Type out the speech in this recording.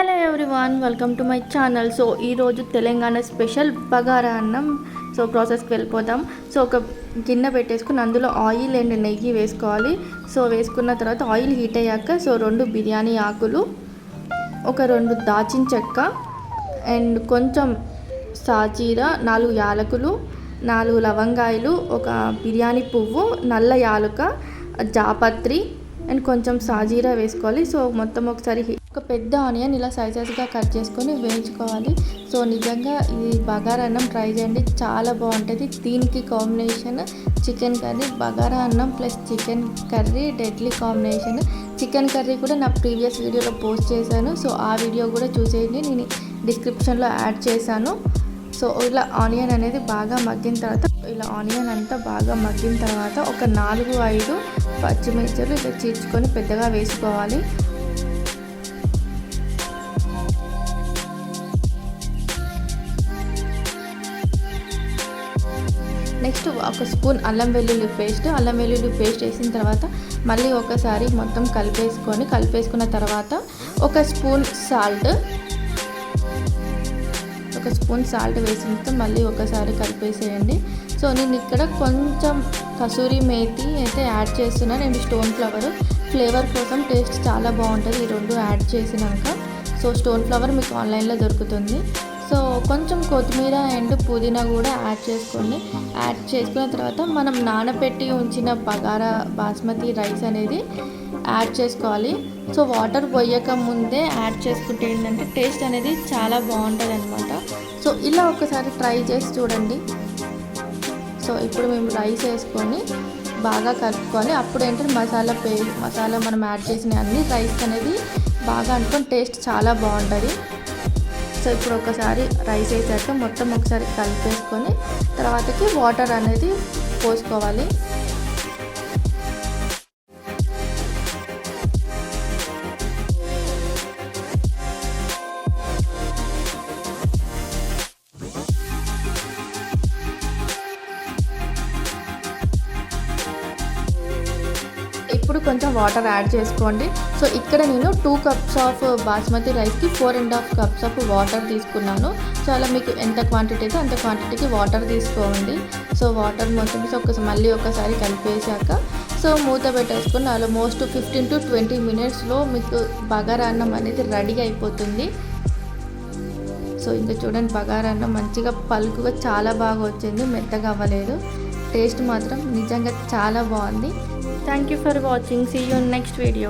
Hello everyone welcome to my channel so ఈరోజు Telangana special bagara అన్నం. So ప్రాసెస్కి వెళ్ళిపోదాం. సో ఒక గిన్నె పెట్టేసుకుని అందులో ఆయిల్ అండ్ నెయ్యి వేసుకోవాలి. సో వేసుకున్న తర్వాత ఆయిల్ హీట్ అయ్యాక సో రెండు బిర్యానీ ఆకులు ఒక రెండు దాచిన చెక్క అండ్ కొంచెం సాజీర నాలుగు యాలకులు నాలుగు లవంగాయలు ఒక బిర్యానీ పువ్వు నల్ల యాలుక జాపత్రి అండ్ కొంచెం సాజీరా వేసుకోవాలి. సో మొత్తం ఒకసారి ఒక పెద్ద ఆనియన్ ఇలా సైజెస్గా కట్ చేసుకొని వేయించుకోవాలి. సో నిజంగా ఈ బగారా అన్నం ట్రై చేయండి. చాలా బాగుంటుంది. దీనికి కాంబినేషన్ చికెన్ కర్రీ బగారా అన్నం plus chicken curry deadly combination. Chicken curry కూడా నా ప్రీవియస్ వీడియోలో పోస్ట్ చేశాను. సో ఆ వీడియో కూడా చూసేయండి. నేను డిస్క్రిప్షన్లో యాడ్ చేశాను. సో ఇలా ఆనియన్ అనేది బాగా మగ్గిన తర్వాత ఇలా ఆనియన్ అంతా బాగా మగ్గిన తర్వాత ఒక నాలుగు ఐదు పచ్చిమిర్చిలు ఇట్లా చీల్చుకొని పెద్దగా వేసుకోవాలి. నెక్స్ట్ ఒక స్పూన్ అల్లం వెల్లుల్లి పేస్ట్. అల్లం వెల్లుల్లి పేస్ట్ వేసిన తర్వాత మళ్ళీ ఒకసారి మొత్తం కలిపేసుకొని కలిపేసుకున్న తర్వాత ఒక స్పూన్ సాల్ట్. ఒక స్పూన్ సాల్ట్ వేసిన తర్వాత మళ్ళీ ఒకసారి కలిపేసేయండి. సో నేను ఇక్కడ కొంచెం కసూరి మేతి అయితే యాడ్ చేస్తున్నాను అండ్ స్టోన్ ఫ్లవర్. ఫ్లేవర్ కోసం టేస్ట్ చాలా బాగుంటుంది. ఈ రెండు యాడ్ చేసినాక. సో స్టోన్ ఫ్లవర్ మీకు ఆన్లైన్లో దొరుకుతుంది. సో కొంచెం కొత్తిమీర అండ్ పుదీనా కూడా యాడ్ చేసుకోండి. యాడ్ చేసుకున్న తర్వాత మనం నానబెట్టి ఉంచిన బగారా బాస్మతి రైస్ అనేది యాడ్ చేసుకోవాలి. సో వాటర్ పోయక ముందే యాడ్ చేసుకుంటే ఏంటంటే టేస్ట్ అనేది చాలా బాగుంటుంది అనమాట సో ఇలా ఒకసారి ట్రై చేసి చూడండి. సో ఇప్పుడు మేము రైస్ వేసుకొని బాగా కలుపుకొని అప్పుడు ఏంటంటే మసాలా పే మసాలా మనం యాడ్ చేసిన అన్ని రైస్ అనేది బాగా అనుకొని టేస్ట్ చాలా బాగుంటుంది. సో ఇప్పుడు ఒకసారి రైస్ వేసాక మొత్తం ఒకసారి కలిపేసుకొని తర్వాతకి వాటర్ అనేది పోసుకోవాలి. ఇప్పుడు కొంచెం వాటర్ యాడ్ చేసుకోండి. సో ఇక్కడ నేను టూ కప్స్ ఆఫ్ బాస్మతి రైస్కి four and half cups of water తీసుకున్నాను. సో అలా మీకు ఎంత క్వాంటిటీ అయితే అంత క్వాంటిటీకి వాటర్ తీసుకోండి. సో వాటర్ మొత్తం ఒకసారి మళ్ళీ ఒకసారి కలిపేసాక సో మూత పెట్టేసుకుని ఆల్మోస్ట్ ఫిఫ్టీన్ టు ట్వంటీ మినిట్స్లో మీకు బగారా అన్నం అనేది రెడీ అయిపోతుంది. సో ఇంకా చూడండి బగారా అన్నం మంచిగా పలుకుగా చాలా బాగా వచ్చింది మెత్తగా అవ్వలేదు. టేస్ట్ మాత్రం నిజంగా చాలా బాగుంది. Thank you for watching see you next video